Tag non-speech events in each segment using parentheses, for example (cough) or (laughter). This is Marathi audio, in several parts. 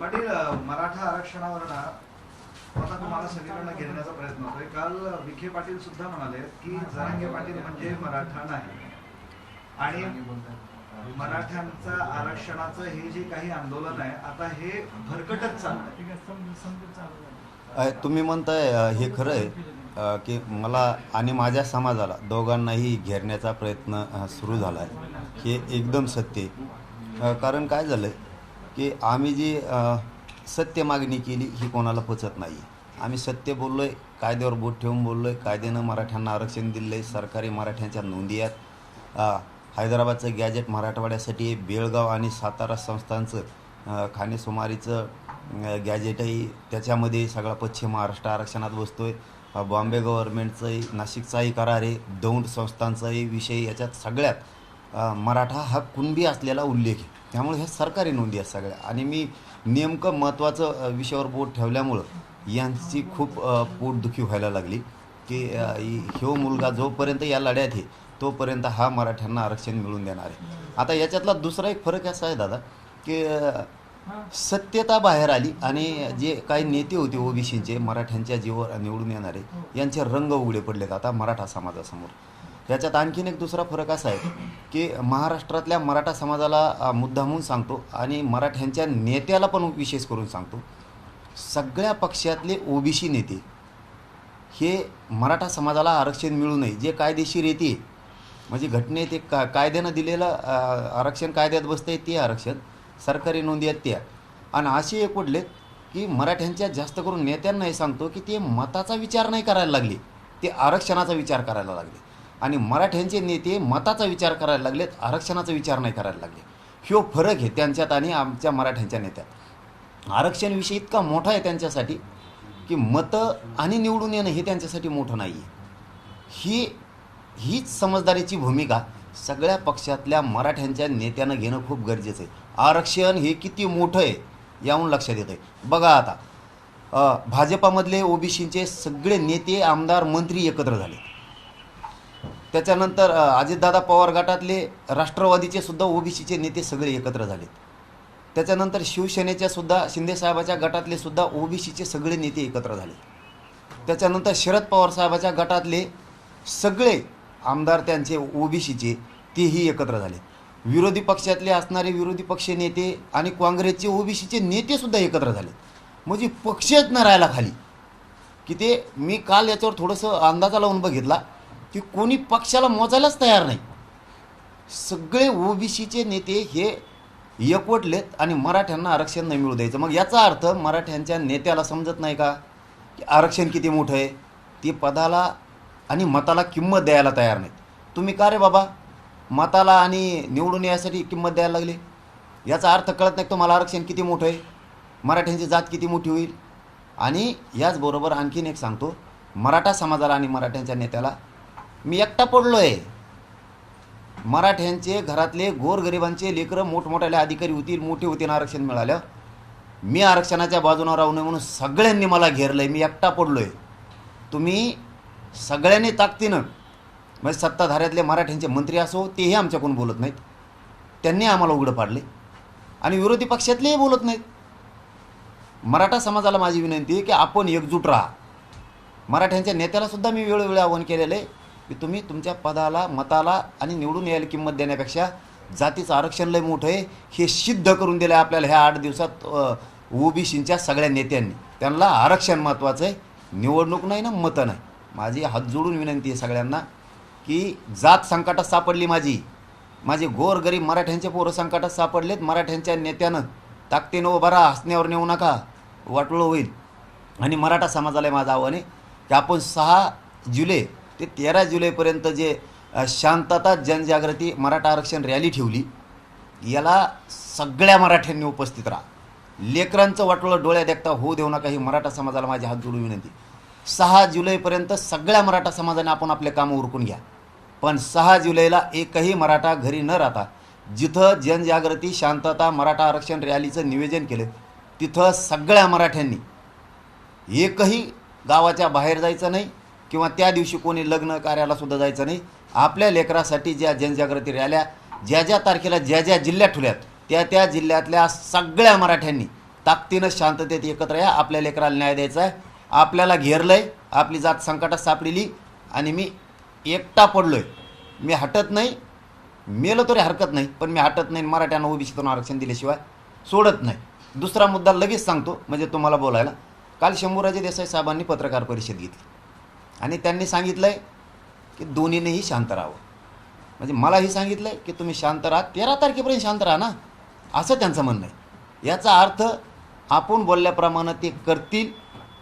पाटील मराठा आरक्षणावर ना आता तुम्हाला सगळीकडनं घेण्याचा प्रयत्न होतोय. काल विखे पाटील सुद्धा म्हणाले की जरांगे पाटील म्हणजे मराठा नाही. आणि मराठ्यांचा आरक्षणाचं हे जे काही आंदोलन आहे आता हे भरकटच चाललंय. तुम्ही म्हणताय हे खरं आहे की मला आणि माझ्या समाजाला दोघांनाही घेरण्याचा प्रयत्न सुरू झाला आहे हे एकदम सत्य कारण काय झालं आहे की आम्ही जी सत्य मागणी केली ही कोणाला पचत नाही आम्ही सत्य बोललो आहे कायद्यावर बोट ठेवून बोललो आहे कायद्यानं मराठ्यांना आरक्षण दिलं आहे सरकारी मराठ्यांच्या नोंदी आहेत. हैदराबादचं गॅजेट मराठवाड्यासाठी आहे. बेळगाव आणि सातारा संस्थांचं खानेसुमारीचं खाणेसुमारीचं गॅजेटही त्याच्यामध्ये सगळा पश्चिम महाराष्ट्र आरक्षणात बसतो आहे बॉम्बे गव्हर्नमेंटचंही नाशिकचाही करार आहे. दौंड संस्थांचाही विषय याच्यात सगळ्यात. मराठा हा कुणबी असलेला उल्लेख आहे. त्यामुळे ह्या सरकारी नोंदी आहेत सगळ्या. आणि मी नेमकं महत्त्वाचं विषयावर बोट ठेवल्यामुळं यांची खूप पोटदुखी व्हायला लागली की ह्यो मुलगा जोपर्यंत या लढ्यात आहे तोपर्यंत हा मराठ्यांना आरक्षण मिळून देणार आहे. आता याच्यातला दुसरा एक फरक असा आहे दादा की सत्यता बाहेर आली आणि जे काही नेते होते ओबीसीचे मराठ्यांच्या जीवावर निवडून येणारे यांचे रंग उघडे पडलेत आता मराठा समाजासमोर. याच्यात आणखीन एक दुसरा फरक असा आहे की महाराष्ट्रातल्या मराठा समाजाला अ, मुद्दामून सांगतो आणि मराठ्यांच्या नेत्याला पण विशेष करून सांगतो. सगळ्या पक्षातले ओबीसी नेते हे मराठा समाजाला आरक्षण मिळू नये जे कायदेशीर येते म्हणजे घटनेत एक का कायद्यानं दिलेलं आरक्षण कायद्यात बसतं ते आरक्षण सरकारी नोंदी आहेत त्या. आणि असे एक उडलेत की मराठ्यांच्या जास्त करून नेत्यांना हे सांगतो की ते मताचा विचार नाही करायला लागले ते आरक्षणाचा विचार करायला लागले. आणि मराठ्यांचे नेते मताचा विचार करायला लागलेत आरक्षणाचा विचार नाही करायला लागले. ह्यो फरक आहे त्यांच्यात आणि आमच्या मराठ्यांच्या नेत्यात. आरक्षण विषय इतका मोठा आहे त्यांच्यासाठी की मतं आणि निवडून येणं हे त्यांच्यासाठी मोठं नाही आहे ही हीच समजदारीची भूमिका सगळ्या पक्षातल्या मराठ्यांच्या नेत्यानं घेणं खूप गरजेचं आहे. आरक्षण हे किती मोठं आहे याहून लक्षात येतं आहे बघा आता भाजपामधले ओबीसीचे सगळे नेते आमदार मंत्री एकत्र झाले. त्याच्यानंतर अजितदादा पवार गटातले राष्ट्रवादीचे सुद्धा ओबीसीचे नेते सगळे एकत्र झालेत. त्याच्यानंतर शिवसेनेच्या सुद्धा शिंदेसाहेबाच्या गटातले सुद्धा ओबीसीचे सगळे नेते एकत्र झाले. त्याच्यानंतर शरद पवार साहेबाच्या गटातले सगळे आमदार त्यांचे ओबीसीचे तेही एकत्र झाले. विरोधी पक्षातले असणारे विरोधी पक्ष नेते आणि काँग्रेसचे ओबीसीचे नेतेसुद्धा एकत्र झाले. म्हणजे पक्षच न राहायला खाली. की ते मी काल याच्यावर थोडंसं अंदाजा लावून बघितला. की कोणी पक्षाला मोजायलाच तयार नाही. सगळे ओबीसीचे नेते हे एकवटलेत आणि मराठ्यांना आरक्षण नाही मिळू द्यायचं. मग याचा अर्थ मराठ्यांच्या नेत्याला समजत नाही का? की आरक्षण किती मोठं आहे? ते पदाला आणि मताला किंमत द्यायला तयार नाहीत. तुम्ही का रे बाबा? मताला आणि निवडून यासाठी किंमत द्यायला लागली? याचा अर्थ कळत नाही तुम्हाला आरक्षण किती मोठं आहे? मराठ्यांची जात किती मोठी होईल? आणि याचबरोबर आणखीन एक सांगतो मराठा समाजाला आणि मराठ्यांच्या नेत्याला मी एकटा पडलो आहे मराठ्यांचे घरातले गोरगरिबांचे लेकरं मोठमोठ्याले अधिकारी होतील मोठे होतील आरक्षण मिळालं. मी आरक्षणाच्या बाजूनं राहू नये म्हणून सगळ्यांनी मला घेरलं आहे मी एकटा पडलो आहे तुम्ही सगळ्यांनी ताकदीनं म्हणजे सत्ताधाऱ्यातले मराठ्यांचे मंत्री असो तेही आमच्याकडून बोलत नाहीत. त्यांनी आम्हाला उघडं पाडले आणि विरोधी पक्षातलेही बोलत नाहीत. मराठा समाजाला माझी विनंती आहे की आपण एकजूट राहा. मराठ्यांच्या नेत्यालासुद्धा मी वेळोवेळी आव्हान केलेलं आहे. की तुम्ही तुमच्या पदाला मताला आणि निवडून यायला किंमत देण्यापेक्षा जातीचं आरक्षण लय मोठं आहे. हे सिद्ध करून दिलं आहे आपल्याला ह्या आठ दिवसात ओबीसीच्या सगळ्या नेत्यांनी. त्यांना आरक्षण महत्त्वाचं आहे. निवडणूक नाही ना मतं नाही. माझी हात जोडून विनंती आहे सगळ्यांना की जात संकटात सापडली माझी. माझे गोर गरीब मराठ्यांचे पोरं संकटात सापडलेत. मराठ्यांच्या नेत्यानं ताकदीनं उभा राहा हसण्यावर नेऊ नका. वाटलं होईल. आणि मराठा समाजाला माझं आव्हान आहे की आपण सहा जुलै ते तेरा जुलैपर्यंत जे शांतता जनजागृती मराठा आरक्षण रॅली ठेवली याला सगळ्या मराठ्यांनी उपस्थित राहा. लेकरांचं वाटोळं डोळ्या देखता होऊ देऊ नका ही मराठा समाजाला माझी हात जोडून विनंती. सहा जुलैपर्यंत सगळ्या मराठा समाजाने आपण आपले कामं उरकून घ्या. पण सहा जुलैला एकही मराठा घरी न राहता जिथं जनजागृती शांतता मराठा आरक्षण रॅलीचं नियोजन केलं तिथं सगळ्या मराठ्यांनी एकही गावाच्या बाहेर जायचं नाही किंवा त्या दिवशी कोणी लग्न कार्याला सुद्धा जायचं नाही. आपल्या लेकरासाठी ज्या जनजागृती रॅल्या ज्या ज्या तारखेला ज्या ज्या जिल्ह्यात ठुल्यात त्या त्या जिल्ह्यातल्या सगळ्या मराठ्यांनी ताकदीनं शांततेत एकत्र या. आपल्या लेकराला न्याय द्यायचा आहे. आपल्याला घेरलं आहे आपली जात संकटात सापडलेली आणि मी एकटा पडलो आहे मी हटत नाही. मेलो तरी हरकत नाही. पण मी हटत नाही मराठ्यांना ओबीसीतून आरक्षण दिल्याशिवाय सोडत नाही. दुसरा मुद्दा लगेच सांगतो. म्हणजे तुम्हाला बोलायला. काल शंभूराजे देसाई साहेबांनी पत्रकार परिषद घेतली. आणि त्यांनी सांगितलं आहे की दोन्हीनेही शांत राहावं. म्हणजे मलाही सांगितलं आहे की तुम्ही शांत राहा. तेरा तारखेपर्यंत शांत राहा ना. असं त्यांचं म्हणणं आहे याचा अर्थ आपण बोलल्याप्रमाणे ते करतील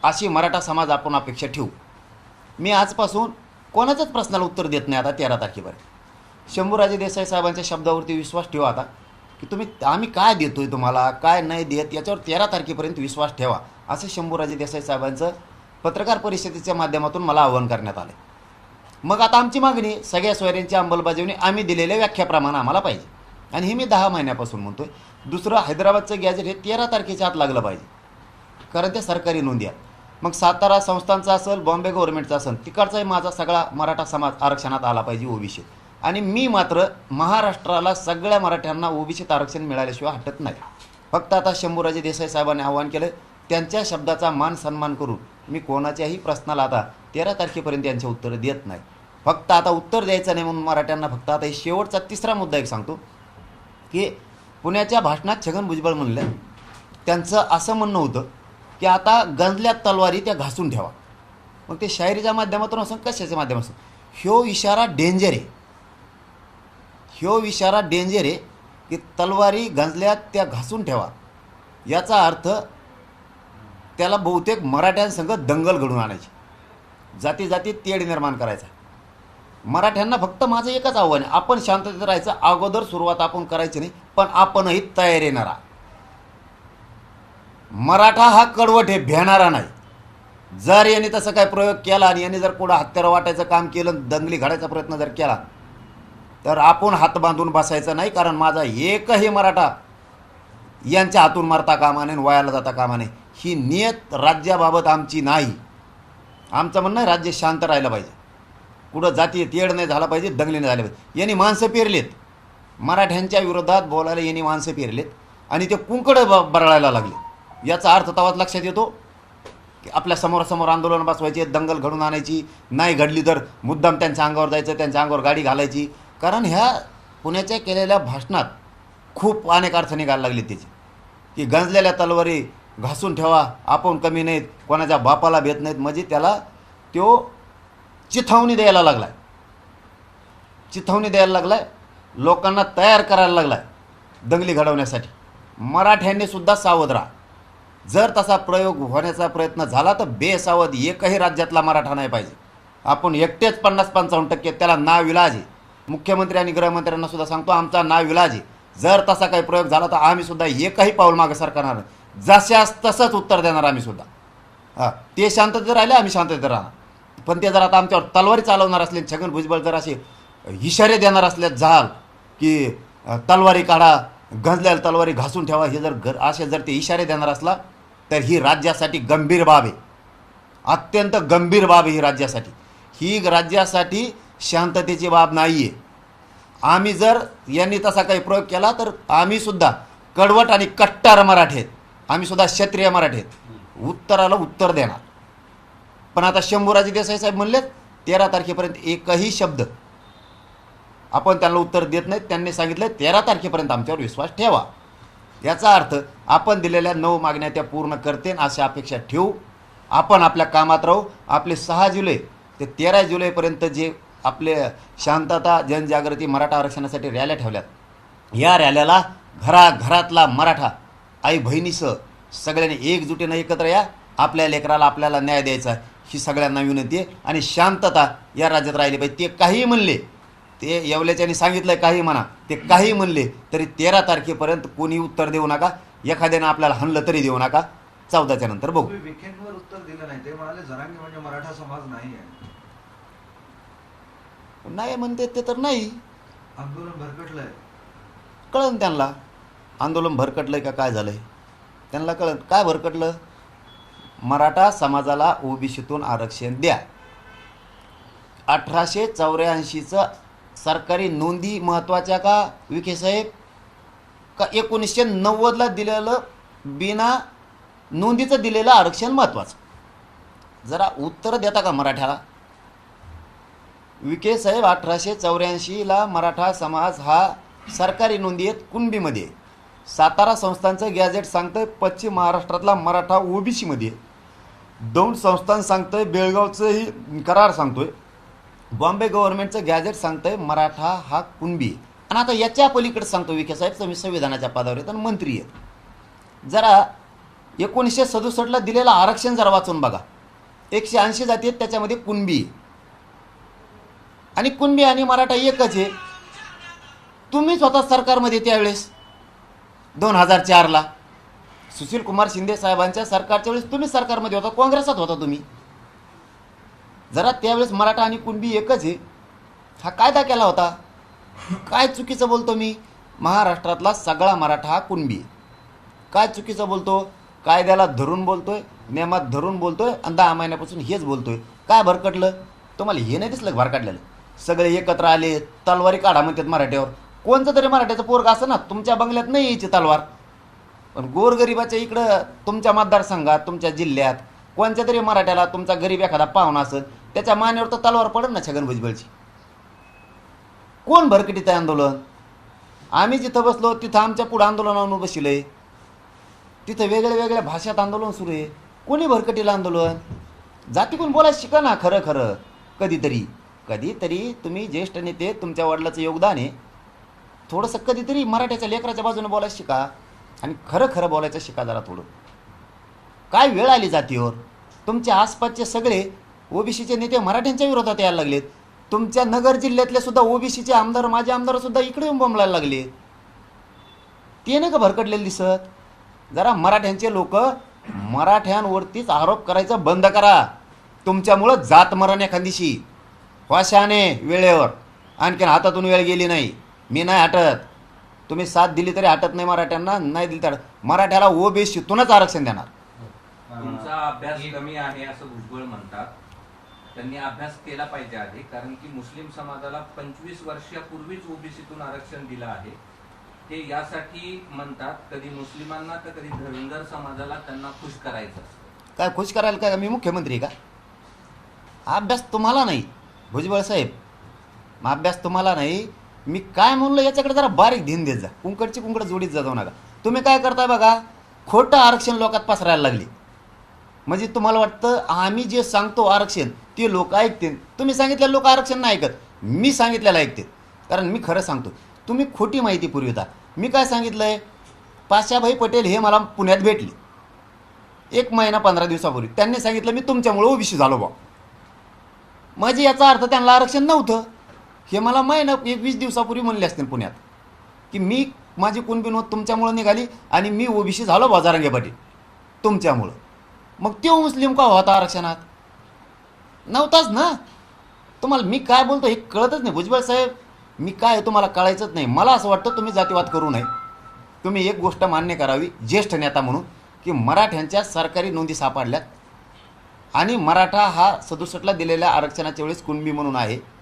अशी मराठा समाज आपण अपेक्षा ठेवू. मी आजपासून कोणाच्याच प्रश्नाला उत्तर देत नाही आता तेरा तारखेपर्यंत शंभूराजे देसाई साहेबांच्या शब्दावरती विश्वास ठेवा आता. की तुम्ही आम्ही काय देतोय तुम्हाला काय नाही देत याच्यावर तेरा तारखेपर्यंत विश्वास ठेवा. असं शंभूराजे देसाई साहेबांचं पत्रकार परिषदेच्या माध्यमातून मला आवाहन करण्यात आलं मग आता आमची मागणी सगळ्या सोयऱ्यांची अंमलबजावणी आम्ही दिलेल्या व्याख्याप्रमाणे आम्हाला पाहिजे. आणि हे मी दहा महिन्यापासून म्हणतोय दुसरं हैदराबादचं गॅजेट हे तेरा तारखेच्या आत लागलं पाहिजे. कारण ते सरकारी नोंदी आहेत. मग सातारा संस्थांचा असेल बॉम्बे गव्हर्नमेंटचा असेल तिकडचाही माझा सगळा मराठा समाज आरक्षणात आला पाहिजे ओबीसी. आणि मी मात्र महाराष्ट्राला सगळ्या मराठ्यांना ओबीसीत आरक्षण मिळाल्याशिवाय हटत नाही. फक्त आता शंभूराजे देसाई साहेबांनी आवाहन केलं त्यांच्या शब्दाचा मान सन्मान करून मी कोणाच्याही प्रश्नाला आता तेरा तारखेपर्यंत यांचे उत्तर देत नाही. फक्त आता उत्तर द्यायचं नाही म्हणून मराठ्यांना फक्त आता हे शेवटचा तिसरा मुद्दा एक सांगतो की पुण्याच्या भाषणात छगन भुजबळ म्हणलं त्यांचं असं म्हणणं होतं की आता गंजल्या तलवारी त्या घासून ठेवा. मग ते शायरीच्या माध्यमातून असो कशाच्या माध्यमातून ह्यो इशारा डेंजर आहे. ह्यो इशारा डेंजर आहे की तलवारी गंजल्या त्या घासून ठेवा. याचा अर्थ त्याला बहुतेक मराठ्यांसंग दंगल घडून आणायची. जाती जाती तेढ निर्माण करायचा. मराठ्यांना फक्त माझं एकच आव्हान आहे. आपण शांततेत राहायचं अगोदर सुरुवात आपण करायची नाही पण आपणही तयार येणारा मराठा हा कडवट हे भेणारा नाही. जर यांनी तसं काय प्रयोग केला आणि यांनी जर पुढं हत्यारं वाटायचं काम केलं दंगली घडायचा प्रयत्न जर केला तर आपण हात बांधून बसायचं नाही कारण माझा एकही मराठा यांच्या हातून मारता कामा नये आणि वयाला जाता कामा नये. ही नियत राज्याबाबत आमची नाही. आमचं म्हणणं आहे राज्य शांत राहिलं पाहिजे. कुठं जाती तेढ नाही झाला पाहिजे दंगली नाही झाले पाहिजे. यांनी माणसं पेरलेत. मराठ्यांच्या विरोधात बोलायला यांनी माणसं पेरलेत. आणि ते कुंकडं ब बरळायला लागले. याचा अर्थ तवाच लक्षात येतो? की आपल्या समोरासमोर आंदोलन बसवायचे दंगल घडून आणायची नाही घडली तर मुद्दाम त्यांच्या अंगावर जायचं त्यांच्या अंगावर गाडी घालायची. कारण ह्या पुण्याच्या केलेल्या भाषणात खूप अनेक अर्थ निघायला लागले त्याचे. की गंजलेल्या तलवारी घासून ठेवा. आपण कमी नाहीत. कोणाच्या बापाला भेट नाहीत. म्हणजे त्याला तो चिथावणी द्यायला लागला आहे चिथावणी द्यायला लागलाय. लोकांना तयार करायला लागला आहे दंगली घडवण्यासाठी. मराठ्यांनी सुद्धा सावध राहा. जर तसा प्रयोग होण्याचा प्रयत्न झाला तर बेसावध एकही राज्यातला मराठा नाही पाहिजे. आपण एकटेच पन्नास पंचावन्न टक्के त्याला नाव इलाज आहे. मुख्यमंत्री आणि गृहमंत्र्यांना सुद्धा सांगतो आमचा नाव इलाज आहे. जर तसा काही प्रयोग झाला तर आम्ही सुद्धा एकही पाऊल मागे सरकारणार नाही. जशास तसंच उत्तर देणार आम्ही सुद्धा. हां ते शांततेत राहिले आम्ही शांततेत राहणार. पण ते जर आता आमच्यावर तलवारी चालवणार असले छगन भुजबळ जर असे इशारे देणार असले झाल की तलवारी काढा गंजलेल्या तलवारी घासून ठेवा हे जर घर असे जर ते इशारे देणार असला तर ही राज्यासाठी गंभीर बाब आहे. अत्यंत गंभीर बाब आहे ही राज्यासाठी. ही राज्यासाठी शांततेची बाब नाही आहे आम्ही जर यांनी तसा काही प्रयोग केला तर आम्हीसुद्धा कडवट आणि कट्टार मराठी आहेत. आम्ही सुद्धा क्षत्रिय मराठी आहेत उत्तराला उत्तर देणार. पण आता शंभूराजे देसाई साहेब म्हणलेत तेरा तारखेपर्यंत एकही शब्द आपण त्यांना उत्तर देत नाहीत. त्यांनी सांगितलं तेरा तारखेपर्यंत आमच्यावर विश्वास ठेवा. याचा अर्थ आपण दिलेल्या नऊ मागण्या त्या पूर्ण करतेन अशी अपेक्षा ठेवू. आपण आपल्या कामात राहू. आपले सहा जुलै ते तेरा जुलैपर्यंत जे आपले शांतता जनजागृती मराठा आरक्षणासाठी रॅल्या ठेवल्यात या रॅल्याला घराघरातला मराठा आई बहिणीसह सगळ्यांनी एकजुटीनं एकत्र या. आपल्या लेकराला आपल्याला न्याय द्यायचा ही सगळ्यांना विनंती आहे. आणि शांतता या राज्यात राहिली पाहिजे. ते काही म्हणले ते येवल्याच्यानी सांगितलं काही म्हणा. ते काही म्हणले तरी तेरा तारखेपर्यंत कोणी उत्तर देऊ नका. एखाद्यानं आपल्याला हणलं तरी देऊ नका. चौदाच्या नंतर बघू. विखेंवर उत्तर दिलं नाही. ते म्हणाले जरांगे म्हणजे मराठा समाज नाही आहे. नाही म्हणते ते तर नाही. आंदोलन भरकटलंय. कळन त्यांना. आंदोलन भरकटलंय का काय झालंय? त्यांना कळ काय भरकटलं? मराठा समाजाला ओबीसीतून आरक्षण द्या. अठराशे चौऱ्याऐंशीचं सरकारी नोंदी महत्त्वाच्या का विखे साहेब? का एकोणीसशे नव्वदला दिलेलं बिना नोंदीचं दिलेलं आरक्षण महत्त्वाचं जरा उत्तर देता का मराठ्याला? विखे साहेब अठराशे चौऱ्याऐंशीला मराठा समाज हा सरकारी नोंदी आहेत कुणबीमध्ये. आहे. सातारा संस्थांचं गॅझेट सांगतंय पश्चिम महाराष्ट्रातला मराठा ओबीसीमध्ये आहे. दौंड संस्थान सांगतंय बेळगावचंही करार सांगतोय. बॉम्बे गव्हर्नमेंटचं गॅझेट सांगतंय मराठा हा कुणबी आणि आता याच्या पलीकडे सांगतो विखे साहेब तुम्ही संविधानाच्या पदावर आहेत आणि मंत्री आहेत. जरा एकोणीसशे सदुसष्टला दिलेलं आरक्षण जरा वाचून बघा. एकशे ऐंशी जाती आहेत त्याच्यामध्ये कुणबी आणि कुणबी आणि मराठा एकच आहे. तुम्ही स्वतः सरकारमध्ये त्यावेळेस दोन हजार चारला सुशील कुमार शिंदे साहेबांच्या सरकारच्या वेळेस तुम्ही सरकारमध्ये होता काँग्रेसात होता तुम्ही. जरा त्यावेळेस मराठा आणि कुणबी एकच आहे. हा कायदा केला होता. काय चुकीचं बोलतो मी? महाराष्ट्रातला सगळा मराठा हा कुणबी आहे. काय चुकीचं बोलतो? कायद्याला धरून बोलतोय नियमात धरून बोलतोय आणि दहा महिन्यापासून हेच बोलतोय. काय भरकटलं? तुम्हाला हे नाही दिसलं भरकटलेलं? सगळे एकत्र आले तलवारी काढा म्हणतात मराठ्यावर कोणचं तरी मराठ्याचं पोरग असं ना तुमच्या बंगल्यात नाही यायची तलवार. पण गोरगरिबाच्या इकडं तुमच्या मतदारसंघात तुमच्या जिल्ह्यात कोणत्या तरी मराठ्याला तुमचा गरीब एखादा पाहुणा असेल त्याच्या मानेवर तर तलवार पडेल ना छगन भुजबळची. कोण भरकटीत आहे आंदोलन? आम्ही जिथं बसलो तिथं आमच्या पुढं आंदोलनावर बसलंय तिथं वेगळ्या वेगळ्या भाषेत आंदोलन सुरू आहे. कोणी भरकटीला आंदोलन? जाती कोण बोलायला शिका ना खरं खरं. कधीतरी कधीतरी तुम्ही ज्येष्ठ नेते तुमच्या वडिलाचं योगदान आहे. थोडंसं कधीतरी मराठ्याच्या लेकराच्या बाजूने बोलायला शिका आणि खरं खरं बोलायचं शिका जरा थोडं. काय वेळ आली जातीवर? तुमच्या आसपासचे सगळे ओबीसीचे नेते मराठ्यांच्या विरोधात यायला लागलेत. तुमच्या नगर जिल्ह्यातले सुद्धा ओबीसीचे आमदार माझे आमदार सुद्धा इकडे येऊन बोंबलायला लागले. ते नाही का भरकटलेले दिसत. जरा मराठ्यांचे लोक मराठ्यांवरतीच आरोप करायचा बंद करा. तुमच्यामुळं जात मरण एखादीशी वाशाने वेळेवर. आणखीन हातातून वेळ गेली नाही. मी नाही हटत. तुम्ही साथ दिली तरी हटत नाही मराठ्यांना नाही दिली तर मराठ्याला ओबीसीतूनच आरक्षण देणार. तुमचा अभ्यास कमी आहे असं भुजबळ म्हणतात. त्यांनी अभ्यास केला पाहिजे आधी कारण की मुस्लिम समाजाला पंचवीस वर्षापूर्वीच ओबीसीतून आरक्षण दिलं आहे. ते यासाठी म्हणतात कधी मुस्लिमांना तर कधी धनगर समाजाला त्यांना खुश करायचं असतं. काय खुश करायला काय? मी मुख्यमंत्री का? अभ्यास तुम्हाला नाही भुजबळ साहेब. अभ्यास तुम्हाला नाही मी काय म्हणलं याच्याकडे जरा बारीक धीन देत जा. कुंकडची कुंकड जोडीत जाऊ नका. तुम्ही काय करताय बघा खोटं आरक्षण लोकात पसरायला लागले. म्हणजे तुम्हाला वाटतं आम्ही जे सांगतो आरक्षण ते लोक ऐकतील. तुम्ही सांगितलेलं लोक आरक्षण नाही ऐकत. मी सांगितलेलं ऐकते कारण मी खरं सांगतो तुम्ही खोटी माहिती पुरविता. मी काय सांगितलं आहे पाशाभाई पटेल हे मला पुण्यात भेटले. एक महिना पंधरा दिवसापूर्वी. त्यांनी सांगितलं मी तुमच्यामुळं ओबीसी झालो बा म्हणजे याचा अर्थ त्यांना आरक्षण नव्हतं. हे मला महिना एक वीस दिवसापूर्वी म्हणले असतील पुण्यात. की मी माझी कुणबी होत तुमच्यामुळं निघाली आणि मी ओबीसी झालो बाजारंगेपाठी. तुमच्यामुळं. मग तो मुस्लिम का होता आरक्षणात? नव्हताच ना? तुम्हाला मी काय बोलतो हे कळतच नाही. भुजबळ साहेब मी काय तुम्हाला कळायचंच नाही. मला असं वाटतं तुम्ही जातीवाद करू नये. तुम्ही एक गोष्ट मान्य करावी ज्येष्ठ नेता म्हणून की मराठ्यांच्या सरकारी नोंदी सापडल्यात. आणि मराठा हा सदुसष्टला दिलेल्या आरक्षणाच्या वेळेस कुणबी म्हणून आहे.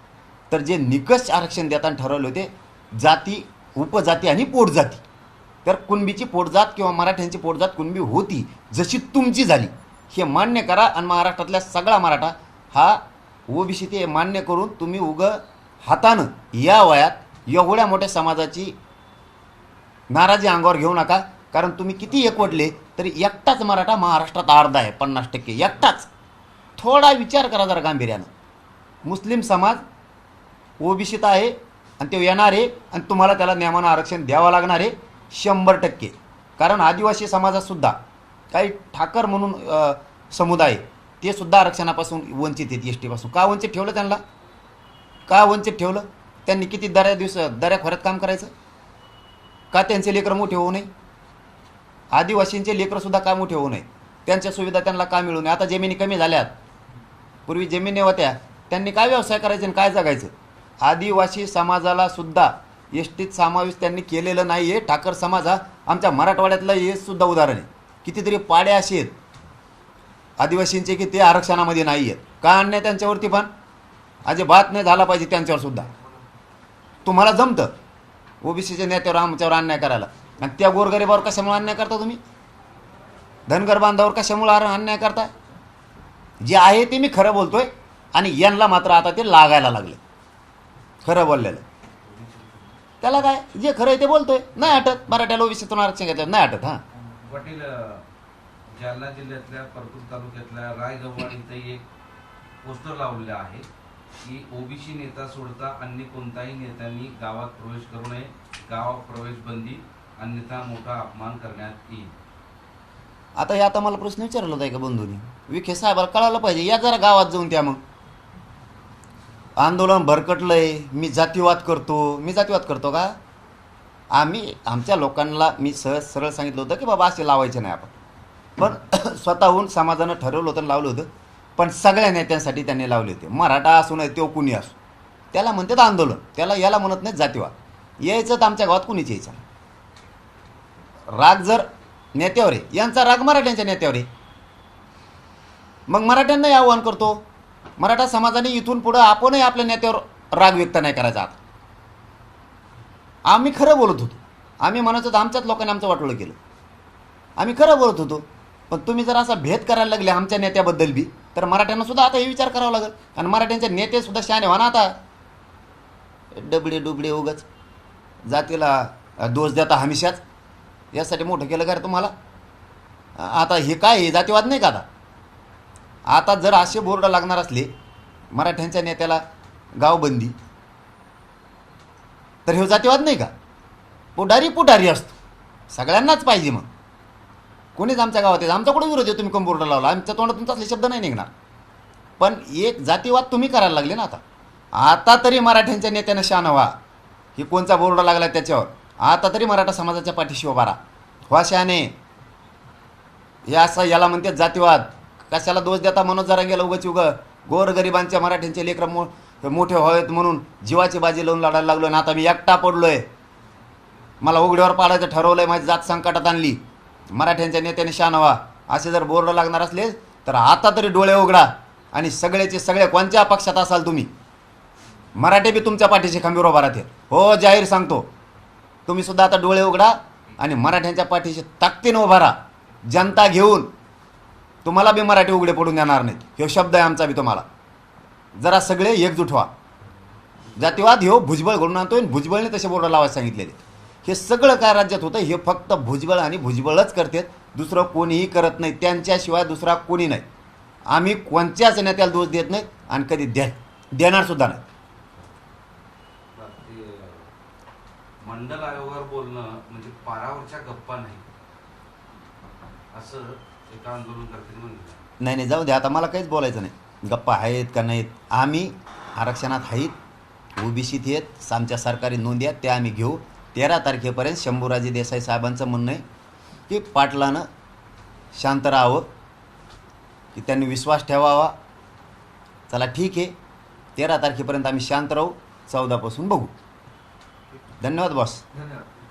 तर जे निकष आरक्षण देताना ठरवले होते जाती उपजाती आणि पोटजाती. तर कुणबीची पोटजात किंवा मराठ्यांची पोटजात कुणबी होती जशी तुमची झाली हे मान्य करा आणि महाराष्ट्रातल्या सगळा मराठा हा ओबीसी ते मान्य करून तुम्ही उग हातानं या वयात एवढ्या मोठ्या समाजाची नाराजी अंगावर घेऊ नका. कारण तुम्ही किती एकवटले तरी एकटाच मराठा महाराष्ट्रात अर्धा आहे पन्नास टक्के एकटाच. थोडा विचार करा जरा गांभीर्यानं. मुस्लिम समाज ओबीसीत आहे आणि ते येणार आहे आणि तुम्हाला त्याला नियमानं आरक्षण द्यावं लागणार आहे शंभर टक्के. कारण आदिवासी समाजातसुद्धा काही ठाकर म्हणून समुदाय ते सुद्धा आरक्षणापासून वंचित आहेत एस टीपासून का वंचित ठेवलं त्यांना? का वंचित ठेवलं? त्यांनी किती दऱ्या दिवस दऱ्या खोऱ्यात काम करायचं? का त्यांचे लेकरं मोठे होऊ नये? आदिवासींचे लेकरंसुद्धा का मोठे होऊ नये? त्यांच्या सुविधा त्यांना का मिळू नये? आता जमिनी कमी झाल्यात. पूर्वी जमिनी होत्या. त्यांनी काय व्यवसाय करायचे आणि काय जगायचं? आदिवासी समाजाला सुद्धा एस टीत समावेश त्यांनी केलेलं नाही आहे ठाकर समाज हा आमच्या मराठवाड्यातलं हे सुद्धा उदाहरण आहे. कितीतरी पाड्या असे आहेत. आदिवासींचे की ते आरक्षणामध्ये नाही आहेत का अन्याय त्यांच्यावरती पण? अजिबात नाही झाला पाहिजे त्यांच्यावर सुद्धा. तुम्हाला जमतं? ओबीसीच्या नेत्यावर आमच्यावर अन्याय करायला. आणि त्या गोरगरिबावर कशामुळे अन्याय करता तुम्ही? धनगर बांधावर कशामुळे आर- अन्याय करताय? जे आहे ते मी खरं बोलतोय आणि यांना मात्र आता ते लागायला लागले. खरं बोललेलं. त्याला काय जे खरं आहे ते बोलतोय. नाही हटत मराठ्याला ओबीसीतून आरक्षण घेतलं नाही हटत हां. पाटील जालना जिल्ह्यातल्या परतूर तालुक्यातल्या रायगव्हाण इथे एक पोस्टर लावलेलं आहे की ओबीसी नेता सोडता अन्य कोणताही नेत्यांनी गावात प्रवेश करू नये. गावात प्रवेश बंदी अन्यथा मोठा अपमान करण्यात येईल. आता हे आता मला प्रश्न विचारला होता का बंधूनी. विखे साहेबाला कळालं पाहिजे या जरा गावात जाऊन त्या मग. आंदोलन भरकटलंय मी जातीवाद करतो. मी जातीवाद करतो का? आम्ही आमच्या लोकांना मी सहज सरळ सांगितलं होतं की बाबा असे लावायचे नाही आपण. पण (coughs) स्वतःहून समाजानं ठरवलं होतं आणि लावलं होतं. पण सगळ्या नेत्यांसाठी त्यांनी लावले होते. मराठा असू नये तो कुणी असो. त्याला म्हणतात आंदोलन. त्याला याला म्हणत नाही जातीवाद. यायचं तर आमच्या गावात कुणीच यायचं राग जर नेत्यावर आहे यांचा राग मराठ्यांच्या नेत्यावर आहे. मग मराठ्यांनाही आव्हान करतो. मराठा समाजाने इथून पुढं आपणही आपल्या नेत्यावर राग व्यक्त नाही करायचा आता. आम्ही खरं बोलत होतो. आम्ही म्हणत होतो आमच्याच लोकांनी आमचं वाटोळं केलं. आम्ही खरं बोलत होतो पण तुम्ही जर असा भेद करायला लागले आमच्या नेत्याबद्दल बी तर मराठ्यांना सुद्धा आता हे विचार करावा लागेल. कारण मराठ्यांचे नेते सुद्धा शहाणे व्हा ना आता. डबडे डुबडे उगच. जातीला दोष देता हमेशाच. यासाठी मोठं केलं का रे तुम्हाला? आता हे काय हे जातीवाद नाही का आता? आता जर असे बोर्ड लागणार असले मराठ्यांच्या नेत्याला गावबंदी तर हे जातीवाद नाही का? पुढारी पुढारी असतो. सगळ्यांनाच पाहिजे मग. कोणीच आमच्या गावात येत आमचा कुठे विरोध आहे तुम्ही कम बोर्ड लावला? आमच्या तोंडातून तसले शब्द नाही निघणार. पण एक जातीवाद तुम्ही करायला लागले ना आता. आता तरी मराठ्यांच्या नेत्यानं शान व्हा की कोणचा बोर्ड लागला त्याच्यावर? आता तरी मराठा समाजाच्या पाठीशी उभारा हो व्हा शहाणे हे असं याला म्हणतात जातीवाद. कशाला दोष देता मनोज जरा गेला उगाच उग. गोरगरिबांच्या मराठ्यांचे लेकरं मो मोठे व्हावेत म्हणून जीवाची बाजी लावून लढायला लागलो आणि आता मी एकटा पडलोय. मला उघड्यावर पाडायचं ठरवलंय माझी जात संकटात आणली. मराठ्यांच्या नेत्याने शान व्हा असे जर बोर्ड लागणार असले तर आता तरी डोळे उघडा आणि सगळ्याचे सगळे कोणत्या पक्षात असाल तुम्ही? मराठे बी तुमच्या पाठीशी खंबीर उभा राहतील. हो जाहीर सांगतो. तुम्ही सुद्धा आता डोळे उघडा आणि मराठ्यांच्या पाठीशी ताकदीनं उभा राहा. जनता घेऊन तुम्हाला बी मराठी उघडे पडून देणार नाहीत. हे शब्द आहे आमचा बी तुम्हाला. जरा सगळे एकजूट व्हा. जातीवाद ह्यो भुजबळ घडून आणतो आणि भुजबळने तसे बोर्ड लावायला सांगितलेले हे सगळं काय राज्यात होतं हे फक्त भुजबळ आणि भुजबळच करतात. दुसरं कोणीही करत नाही. त्यांच्याशिवाय दुसरा कोणी नाही. आम्ही कोणत्याच नेत्याला दोष देत नाही आणि कधी द्या देणार सुद्धा नाही. मंडल आयोगावर बोलणं म्हणजे पारावरच्या गप्पा नाही. असं नाही नाही जाऊ दे आता मला काहीच बोलायचं नाही. गप्पा आहेत का नाहीत? आम्ही आरक्षणात आहेत ओबीसीत आहेत आमच्या सरकारी नोंदी आहेत त्या आम्ही घेऊ. तेरा तारखेपर्यंत शंभूराजे देसाई साहेबांचं म्हणणं आहे की पाटलानं शांत राहावं की त्यांनी विश्वास ठेवावा. चला ठीक आहे. तेरा तारखेपर्यंत आम्ही शांत राहू चौदापासून बघू. धन्यवाद बॉस. धन्यवाद.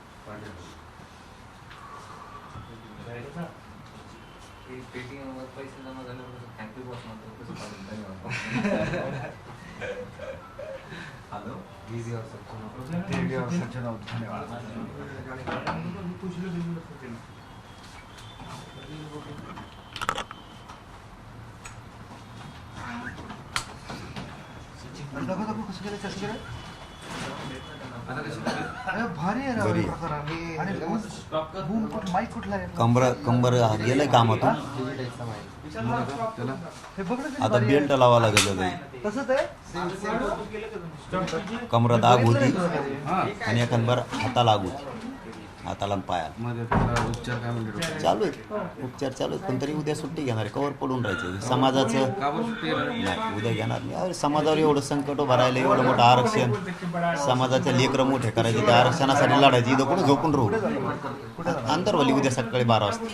हॅलो रेडिओ सज्जन धन्यवाद अरे दाखव दाखव कसं केलं कसं केलं भारी आहे बरी. राव प्रकार आणि आणि बूम- बूम कुठ माईक कुठला आहे? कंबर कंबर गेलं कामातून. हे बघ ना किती आता भारी आहे. बेल्ट लावा लागेल घरी. तसंच आहे? कमरात आग होती. हा. आणि एखाद हाताला आग होती. हाताला आणि पायाला. मध्ये उपचार काय म्हणते डॉक्टर? चालू आहे. उपचार चालू आहेत पण तरी उद्या सुट्टी घेणार आहे. कवर पडून राहायचं समाजाचं का बरं सुट्टी घेणार? नाही उद्या घेणार नाही. अरे समाजावर एवढं संकट उभं राहिलं एवढं मोठं आरक्षण. समाजाचे लेकरं मोठे करायचे त्या आरक्षणासाठी लढायचे. इथं कुठं झोपून राहू? अंतरवली उद्या सकाळी बारा वाजता.